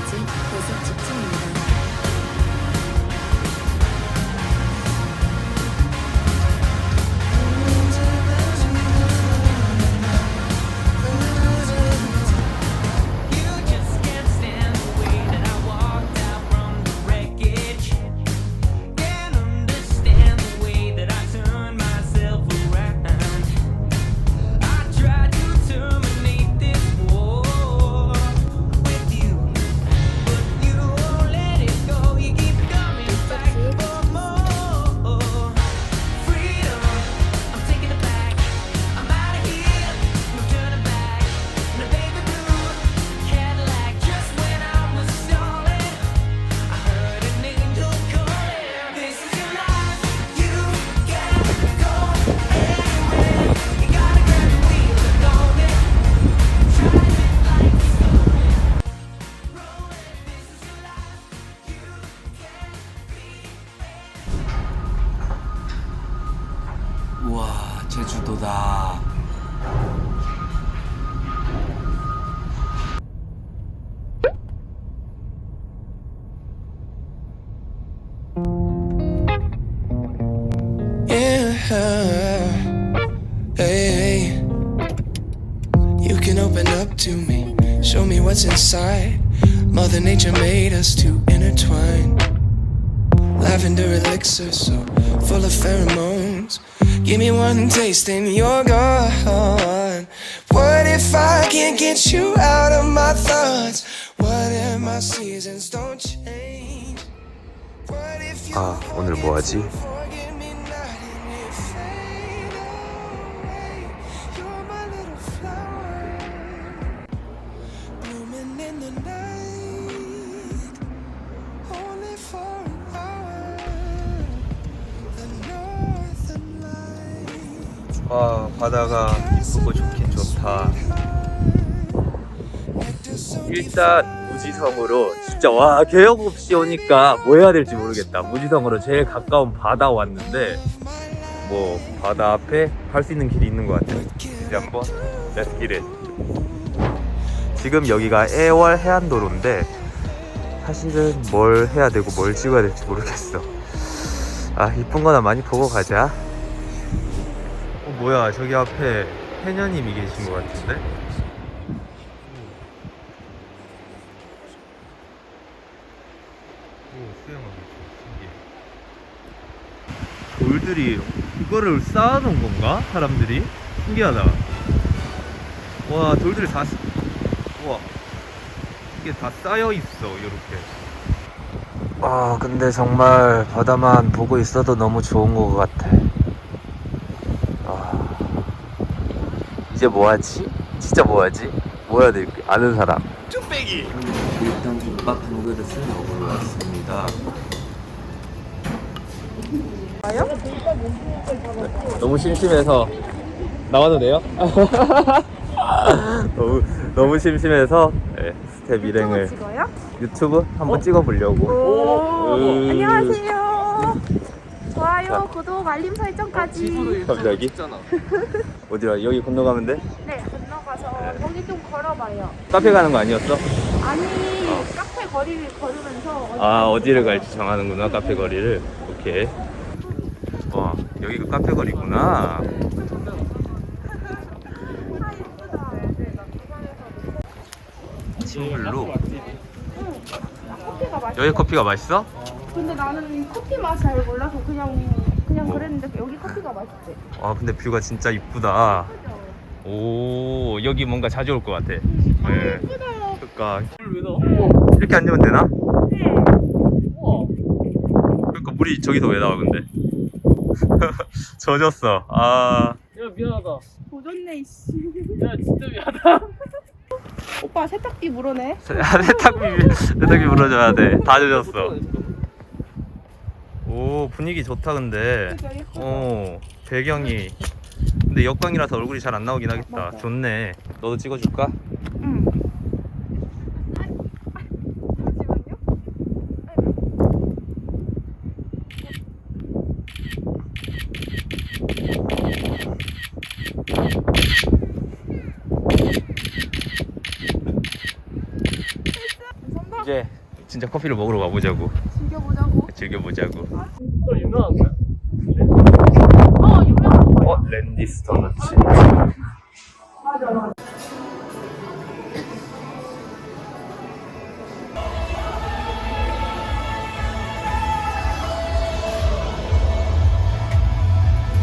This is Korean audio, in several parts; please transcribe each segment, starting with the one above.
계속 직진입니다. me what's inside. Mother Nature made us to intertwine. Lavender elixir, so full of pheromones. Give me one taste and you're gone. What if I can't get you out of my thoughts? What if my seasons don't change? What if you 아, 오늘 뭐 하지? 와 바다가 이쁘고 좋긴 좋다. 일단 무지성으로 진짜 와 계획 없이 오니까 뭐 해야 될지 모르겠다. 무지성으로 제일 가까운 바다 왔는데 뭐 바다 앞에 갈 수 있는 길이 있는 것 같아. 이제 한번 렛츠 기릿 지금 여기가 애월 해안도로인데 사실은 뭘 해야 되고 뭘 찍어야 될지 모르겠어. 아 이쁜 거나 많이 보고 가자. 어 뭐야 저기 앞에 해녀님이 계신 것 같은데? 오 수영하고 있어 신기해. 돌들이 이거를 쌓아놓은 건가? 사람들이? 신기하다. 와 돌들이 다 쓰- 우와. 이게 다 쌓여있어 이렇게. 아 근데 정말 바다만 보고 있어도 너무 좋은 것 같아 아 이제 뭐하지? 진짜 뭐하지? 뭐 해야 될지 아는 사람 쭈빼기 일단 국밥 한 그릇을 먹으러 왔습니다 너무 심심해서 나와도 돼요? 너무 너무 심심해서 네, 스텝 일행을 찍어요? 유튜브 한번 찍어보려고 오, 음. 안녕하세요. 좋아요, 자. 구독, 알림 설정까지. 갑자기 어디라 여기 건너가면 돼? 네, 건너가서 여기 좀 걸어봐요. 카페 가는 거 아니었어? 아니, 카페 거리를 걸으면서 어디 아 어디를 갈지 정하는구나 카페 거리를 오케이 와 여기가 카페 거리구나 아, 예쁘다. 친구로 커피가 맛있어. 여기 커피가 맛있어? 근데 나는 커피 맛 잘 몰라서 그냥 뭐? 그랬는데 여기 커피가 맛있대. 와 근데 뷰가 진짜 이쁘다 오 여기 뭔가 자주 올 것 같아 네. 예쁘다. 그러니까 이렇게 앉으면 되나? 네. 그러니까 물이 저기서 왜 나와 근데 젖었어 아 야 미안하다. 도전네 이씨. 야 진짜 미안하다. 오빠 세탁기 물어내. 세탁비 세탁비 물어줘야 돼 다 젖었어 오 분위기 좋다 근데. 어 배경이 근데 역광이라서 얼굴이 잘 안 나오긴 하겠다 맞아. 좋네 너도 찍어줄까? 응. 이제 진짜 커피를 먹으러 가보자고. 즐겨보자고. 즐겨보자고. 또 유명한 거야? 어, 유명한 거. 어, 랜디스 도너츠.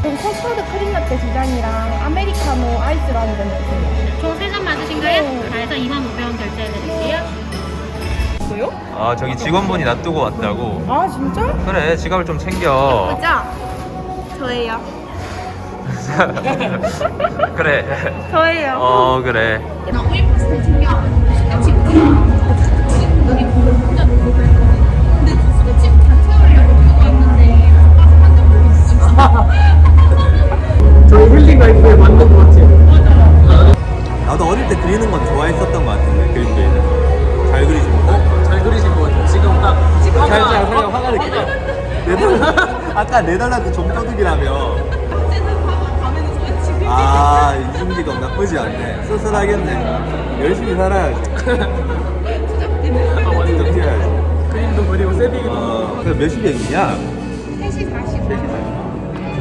그리고 커스터드 크림라떼 두 잔이랑 아메리카노 아이스라는 건 주세요. 총 3잔 맞으신가요? 다 해서 2,500원 결제해드릴게요. 아, 저기 직원분이 놔두고 왔다고. 아, 진짜? 그래, 지갑을 좀 챙겨. 보자. 저예요. 그래. 저예요. 어, 그래. 나 오일 파스텔 챙겨. 스케치 여기 혼자 놓고 갈 거. 근데 스케치 다 채우려고 들고 왔는데 한장 있어. 저 힐링 가이드에 맞는 거 같지? 나도 어릴 때 그리는 건 좋아했었던 것 같은데, 그림 그리는. 잘 그리지 못 아까 내달라 그 점도둑이라며. 아, 이중직업 나쁘지 않네. 씁쓸하겠네. 열심히 살아야지. 아, 완전 좀 뛰어야지. 그림도 그리고 세비기도 어, 그몇 시경이냐? 3시 40분. 3시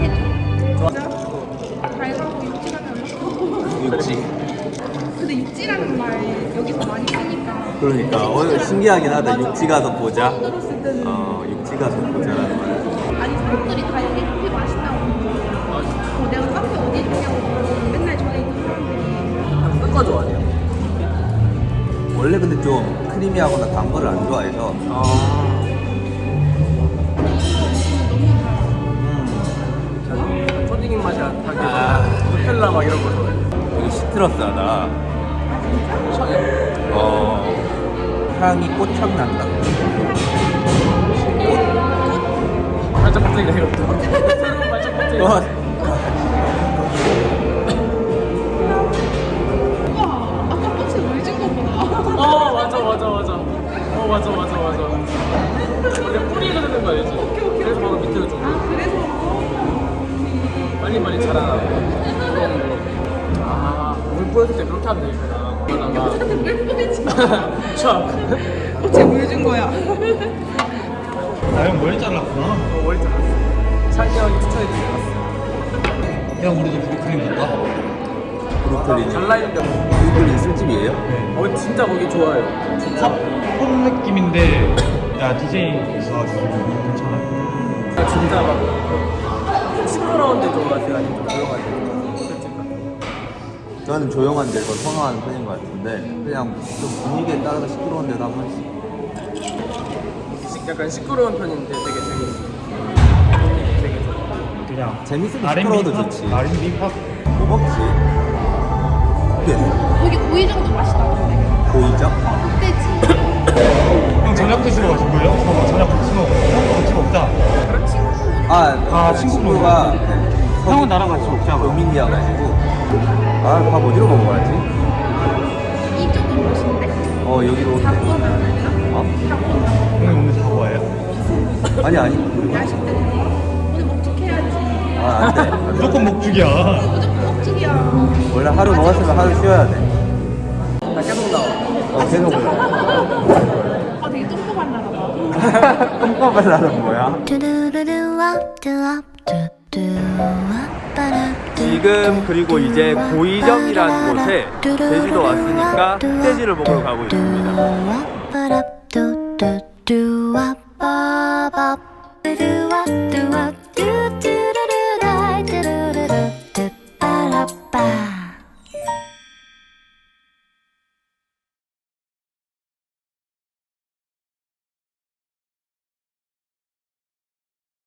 40분. 발가락 육지가 닮았어. 육지. 근데 육지라는 말 여기서 많이 쓰니까. 그러니까, 오늘 신기하긴 하다. 육지 가서 보자. 어, 육지 가서 보자라는 말. 좀 크리미하거나 단 거를 안 좋아해서. 아. 음, 초딩 맛이 안 나게. 아. 막 이런 거 좋아해. 여기 시트러스하다. 어, 향이 꽃향 난다. 발짝 껍데기가 이것도. 새로운 껍데기. 어, 맞아 맞아 맞아. 근데 뿌리가 되는 거 알지? 그래서 바로 밑으로 줘. 아 그래서 빨리 빨리 자라나고. 그런 거. 아, 물 뿌렸을 때 그렇게 하면 되겠구나. 그러다가. 왜 뿌리지 촥. 꽃에 물준 거야 나형 머리 잘랐구나. 어, 머리 잘랐어. 찬이 형이 추천해주세요. 형 우리도 브루클린 갈까? 브루클린. 잘라있는데. 브루클린 술집이에요? 어, 진짜 거기 좋아요. 진짜. 홈 느낌인데 야 DJ 있어가지고 괜찮아요 아, 진짜 막 그, 시끄러운 데 좋아하세요? 아니면 좀 조용한 데? 술집 같은 저는 조용한 데를 더 선호하는 편인 것 같은데 그냥 좀 분위기에 따라서 시끄러운 데도 한 번씩. 시- 약간 시끄러운 편인데 되게 재밌어요. 되게 좋아요. 그냥 재밌으면 시끄러워도 팝? 좋지 R&B 팝뭐 먹지? 네 거기 고이정도 맛있다던데 보이죠? 흑돼지 형 저녁 드시러 가신 거예요? 저 저녁 같이 먹어 같이 먹자 아, 아, 그 친구 친구가 네, 형은 나랑 같이 먹자고. 도민이어가지고 아, 밥 어디로 먹어야지? 이쪽은 맛있는데? 어, 여기로 잡고 나면 어? 형이 오늘 사과예요? 아니, 아니 야식 때문에 아, 안 돼. 무조건 목죽이야. 무조건 목죽이야. 원래 하루 먹었으면 하루 쉬어야 돼. 나 계속 나와. 어, 계속 나와. 지금 그리고 이제 고이정이라는 곳에 돼지도 왔으니까 흑돼지를 먹으러 가고 있습니다.